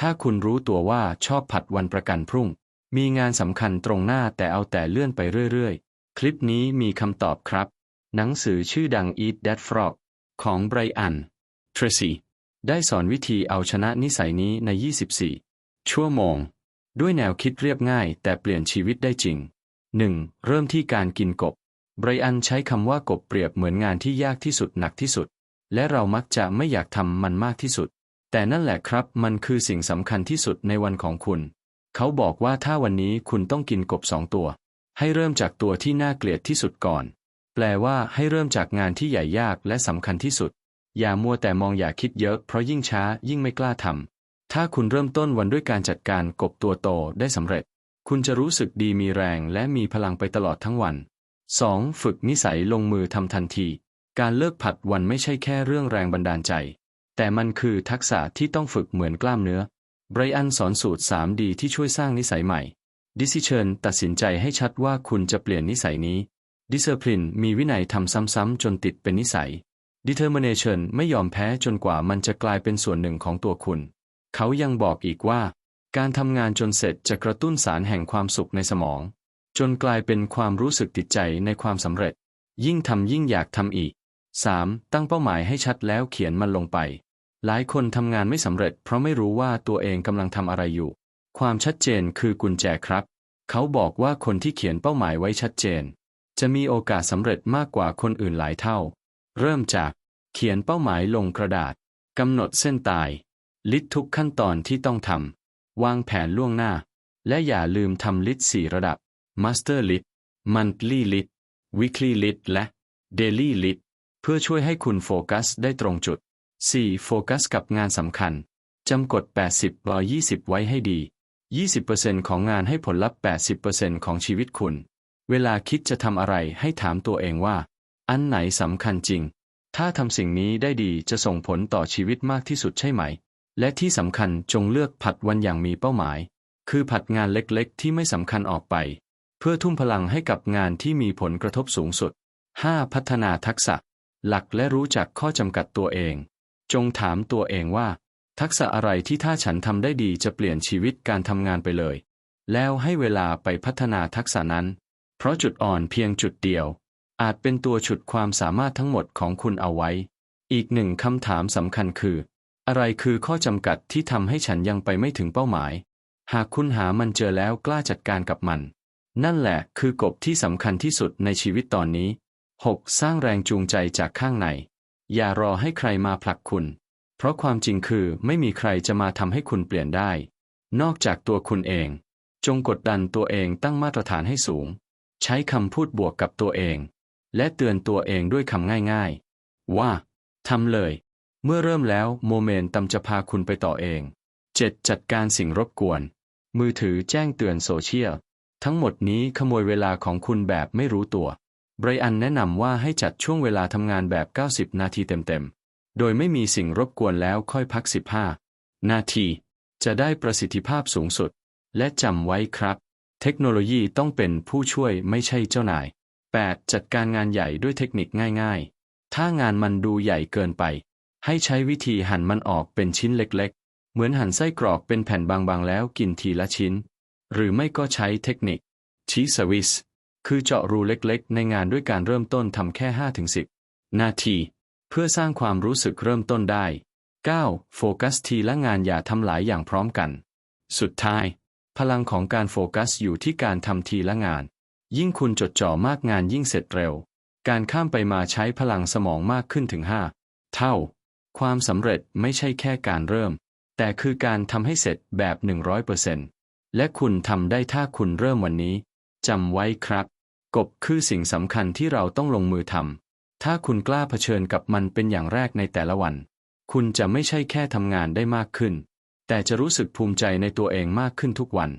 ถ้าคุณรู้ตัวว่าชอบผัดวันประกันพรุ่ง มีงานสำคัญตรงหน้าแต่เอาแต่เลื่อนไปเรื่อยๆ คลิปนี้มีคำตอบครับ หนังสือชื่อดัง Eat That Frog ของไบรอันเทรซีได้สอนวิธีเอาชนะนิสัยนี้ใน 24 ชั่วโมง ด้วยแนวคิดเรียบง่ายแต่เปลี่ยนชีวิตได้จริง 1. เริ่มที่การกินกบ ไบรอันใช้คำว่ากบเปรียบเหมือนงานที่ยากที่สุดหนักที่สุด และเรามักจะไม่อยากทำมันมากที่สุด แต่นั่นแหละครับมันคือสิ่งสำคัญที่สุดในวันของคุณ เขาบอกว่าถ้าวันนี้คุณต้องกินกบสองตัว ให้เริ่มจากตัวที่น่าเกลียดที่สุดก่อน แปลว่าให้เริ่มจากงานที่ใหญ่ยากและสำคัญที่สุด อย่ามัวแต่มองอย่าคิดเยอะเพราะยิ่งช้ายิ่งไม่กล้าทำถ้าคุณเริ่มต้นวันด้วยการจัดการกบตัวโตได้สำเร็จ คุณจะรู้สึกดีมีแรงและมีพลังไปตลอดทั้งวัน 2. ฝึกนิสัยลงมือทำทันที การเลิกผัดวันไม่ใช่แค่เรื่องแรงบันดาลใจ แต่มันคือทักษะที่ต้องฝึกเหมือนกล้ามเนื้อ ไบรอันสอนสูตร 3D ที่ช่วยสร้างนิสัยใหม่ Decision ตัดสินใจให้ชัดว่าคุณจะเปลี่ยนนิสัยนี้ Discipline มีวินัยทำซ้ำๆจนติดเป็นนิสัย Determination ไม่ยอมแพ้จนกว่ามันจะกลายเป็นส่วนหนึ่งของตัวคุณ เขายังบอกอีกว่า การทำงานจนเสร็จจะกระตุ้นสารแห่งความสุขในสมอง จนกลายเป็นความรู้สึกติดใจในความสำเร็จ ยิ่งทำยิ่งอยากทำอีก 3. ตั้งเป้าหมายให้ชัดแล้วเขียนมันลงไป หลายคนทำงานไม่สำเร็จ เพราะไม่รู้ว่าตัวเองกำลังทำอะไรอยู่ ความชัดเจนคือกุญแจครับ เขาบอกว่าคนที่เขียนเป้าหมายไว้ชัดเจน จะมีโอกาสสำเร็จมากกว่าคนอื่นหลายเท่า เริ่มจาก เขียนเป้าหมายลงกระดาษกำหนดเส้นตาย ลิสต์ทุกขั้นตอนที่ต้องทำวางแผนล่วงหน้า และอย่าลืมทำลิสต์สี่ระดับ Master List Monthly List Weekly List และ Daily List เพื่อช่วยให้คุณโฟกัสได้ตรงจุด 4. โฟกัสกับงานสำคัญ จำกฎ80 120 ไว้ให้ดี 20%ของงานให้ผลลัพธ์ 80%ของชีวิตคุณ เวลาคิดจะทำอะไรให้ถามตัวเองว่า อันไหนสำคัญจริง ถ้าทำสิ่งนี้ได้ดีจะส่งผลต่อชีวิตมากที่สุดใช่ไหม และที่สำคัญจงเลือกผัดวันอย่างมีเป้าหมาย คือผัดงานเล็กๆ ที่ไม่สำคัญออกไป เพื่อทุ่มพลังให้กับงานที่มีผลกระทบสูงสุด 5. พัฒนาทักษะ หลักและรู้จักข้อจำกัดตัวเอง จงถามตัวเองว่า ทักษะอะไรที่ถ้าฉันทำได้ดีจะเปลี่ยนชีวิตการทำงานไปเลย แล้วให้เวลาไปพัฒนาทักษะนั้น เพราะจุดอ่อนเพียงจุดเดียว อาจเป็นตัวฉุดความสามารถทั้งหมดของคุณเอาไว้ อีกหนึ่งคำถามสำคัญคือ อะไรคือข้อจำกัดที่ทำให้ฉันยังไปไม่ถึงเป้าหมาย หากคุณหามันเจอแล้วกล้าจัดการกับมัน นั่นแหละคือกบที่สำคัญที่สุดในชีวิตตอนนี้ 6. สร้างแรงจูงใจจากข้างใน อย่ารอให้ใครมาผลักคุณ เพราะความจริงคือไม่มีใครจะมาทำให้คุณเปลี่ยนได้ นอกจากตัวคุณเอง จงกดดันตัวเองตั้งมาตรฐานให้สูง ใช้คำพูดบวกกับตัวเอง และเตือนตัวเองด้วยคำง่ายๆ ว่าทำเลย เมื่อเริ่มแล้วโมเมนตัมจะพาคุณไปต่อเอง 7. จัดการสิ่งรบกวน มือถือแจ้งเตือนโซเชียล ทั้งหมดนี้ขโมยเวลาของคุณแบบไม่รู้ตัว ไบรอันแนะนำว่าให้จัดช่วงเวลาทำงานแบบ 90 นาทีเต็มๆ โดยไม่มีสิ่งรบกวนแล้วค่อยพัก 15 นาที จะได้ประสิทธิภาพสูงสุด และจำไว้ครับ เทคโนโลยีต้องเป็นผู้ช่วยไม่ใช่เจ้านาย 8. จัดการงานใหญ่ด้วยเทคนิคง่ายๆ ถ้างานมันดูใหญ่เกินไป ให้ใช้วิธีหั่นมันออกเป็นชิ้นเล็กๆ เหมือนหั่นไส้กรอกเป็นแผ่นบางๆ แล้วกินทีละชิ้น หรือไม่ก็ใช้เทคนิคชีสวิส คือเจาะรูเล็กๆ ในงานด้วยการเริ่มต้นทำแค่ 5-10 นาที เพื่อสร้างความรู้สึกเริ่มต้นได้ 9. โฟกัสทีละงานอย่าทำหลายอย่างพร้อมกัน สุดท้าย พลังของการโฟกัสอยู่ที่การทำทีละงาน ยิ่งคุณจดจ่อมากงานยิ่งเสร็จเร็ว การข้ามไปมาใช้พลังสมองมากขึ้นถึง 5 เท่า ความสำเร็จไม่ใช่แค่การเริ่ม แต่คือการทำให้เสร็จแบบ 100%และคุณทำได้ถ้าคุณเริ่มวันนี้จำไว้ครับ กบคือสิ่งสำคัญที่เราต้องลงมือทำ ถ้าคุณกล้าเผชิญกับมันเป็นอย่างแรกในแต่ละวัน คุณจะไม่ใช่แค่ทำงานได้มากขึ้น แต่จะรู้สึกภูมิใจในตัวเองมากขึ้นทุกวัน